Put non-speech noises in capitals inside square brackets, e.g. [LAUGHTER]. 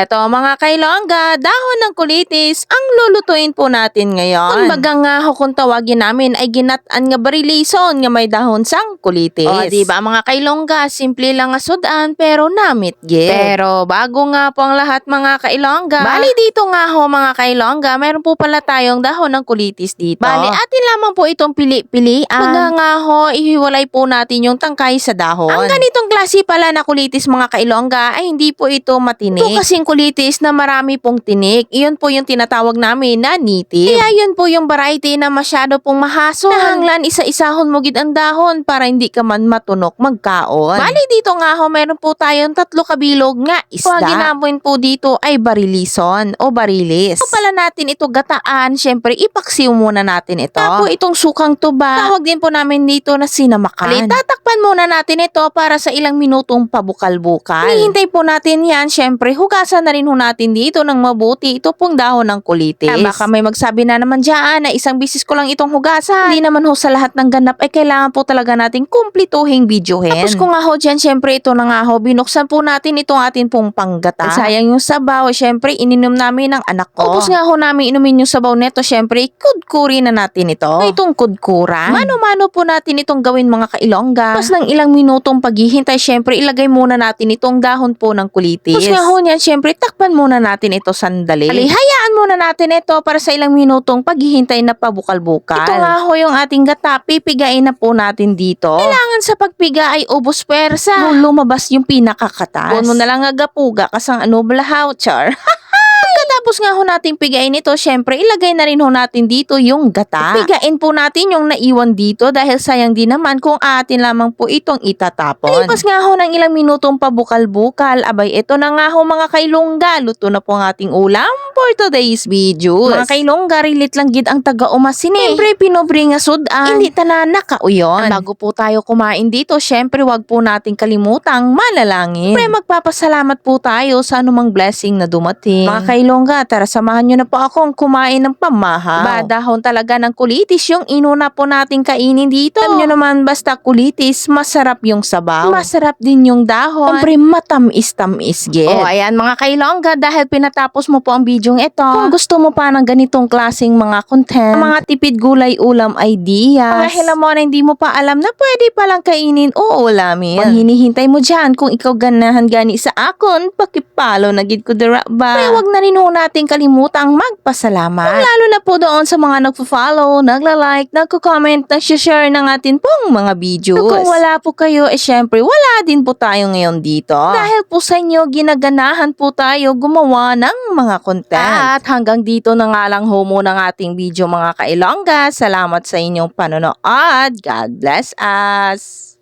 Eto mga kailongga, dahon ng kulitis ang lulutuin po natin ngayon. Kumbaga nga ho kung tawagin namin ay ginatan nga barilison nga may dahon sang kulitis. O di ba mga kailongga, simple lang nga sudan pero namit gid. Pero bago nga po ang lahat mga kailongga, bali dito nga ho mga kailongga, meron po pala tayong dahon ng kulitis dito. Bali atin lamang po itong pili-pili. Kumbaga nga ho, ihiwalay po natin yung tangkay sa dahon. Ang ganitong klase pala na kulitis mga kailongga ay hindi po ito matinik. Ito kasing kulitis na marami pong tinik. Iyon po yung tinatawag namin na native. Kaya yun po yung variety na masyado pong mahason. Nahanglan isa-isahon mo gid ang dahon para hindi ka man matunok magkaon. Bali dito nga ho, meron po tayong tatlo kabilog nga isda. Tawagin namin po dito ay barilison o barilis. Kung pala natin ito gataan, syempre ipaksiw muna natin ito. Tapos itong sukang tuba, tawag din po namin dito na sinamakan. Ali, tatakpan muna natin ito para sa ilang minutong pabukal-bukal. Hihintay po natin yan, syempre hugasan na rin ho natin dito ng mabuti ito pong dahon ng kulitis. Ah, baka may magsabi na naman dyan na isang bisis ko lang itong hugasan. Hindi naman ho sa lahat ng ganap ay kailangan po talaga nating kumplituhing videohin. Tapos kung nga ho dyan, syempre ito na nga ho, binuksan po natin itong atin pong panggata. Ay, sayang yung sabaw, syempre ininom namin ng anak ko. Tapos nga ho namin inumin yung sabaw neto, syempre kudkuri na natin ito. Ay, itong kudkuran. Mano-mano po natin itong gawin mga kailongga. Tapos ng ilang minutong paghihintay, syempre ilagay muna natin itong dahon po ng kulitis. Tapos nga ho niyan, syempre takpan muna natin ito sandali. Ali, hayaan muna natin ito para sa ilang minutong paghihintay na pabukal-bukal. Ito nga ho yung ating gata, pipigain na po natin dito. Kailangan sa pagpiga ay ubos persa. Kung lumabas yung pinakakatas. Mo na lang agapuga kasang ano blahaw, char. [LAUGHS] Pagkatapos nga ho nating pigain ito, syempre ilagay na rin ho natin dito yung gata. Pigain po natin yung naiwan dito dahil sayang din naman kung atin lamang po itong itatapon. Lipas nga ho ng ilang minutong pabukal-bukal, abay ito na nga ho mga kailongga, luto na po ang ating ulam for today's video. Mga kailongga, relate lang gid ang taga-umasin eh. Siyempre, pinobri nga sudan. Hindi tanana ka uyon. Bago po tayo kumain dito, syempre wag po nating kalimutang malalangin. Siyempre, magpapasalamat po tayo sa anumang blessing na dumating. Mga kailongga, tara samahan nyo na po akong kumain ng pamahaw. Ba, dahon talaga ng kulitis yung inuna po nating kainin dito. Alam nyo naman, basta kulitis, masarap yung sabaw. Masarap din yung dahon. Siyempre, matamis-tamis, get. Oh, ayan mga kailongga, dahil pinatapos mo po ang bidyong ito, kung gusto mo pa ng ganitong klaseng mga content, mga tipid gulay ulam ideas, dahil mo na hindi mo pa alam na pwede palang kainin o ulamin. Pag hinihintay mo dyan, kung ikaw ganahan gani sa akon, pakipalo na gid ko dira ba. Kaya wag na rin ho natin kalimutang magpasalamat. Kung lalo na po doon sa mga nagpo-follow, nagla-like, nagko-comment, nag-share ng atin pong mga videos. Kung wala po kayo, eh syempre wala din po tayo ngayon dito. Dahil po sa inyo, ginaganahan po tayo gumawa ng mga content. At hanggang dito na nga lang ho muna ng ating video mga kailongga. Salamat sa inyong panonood. God bless us!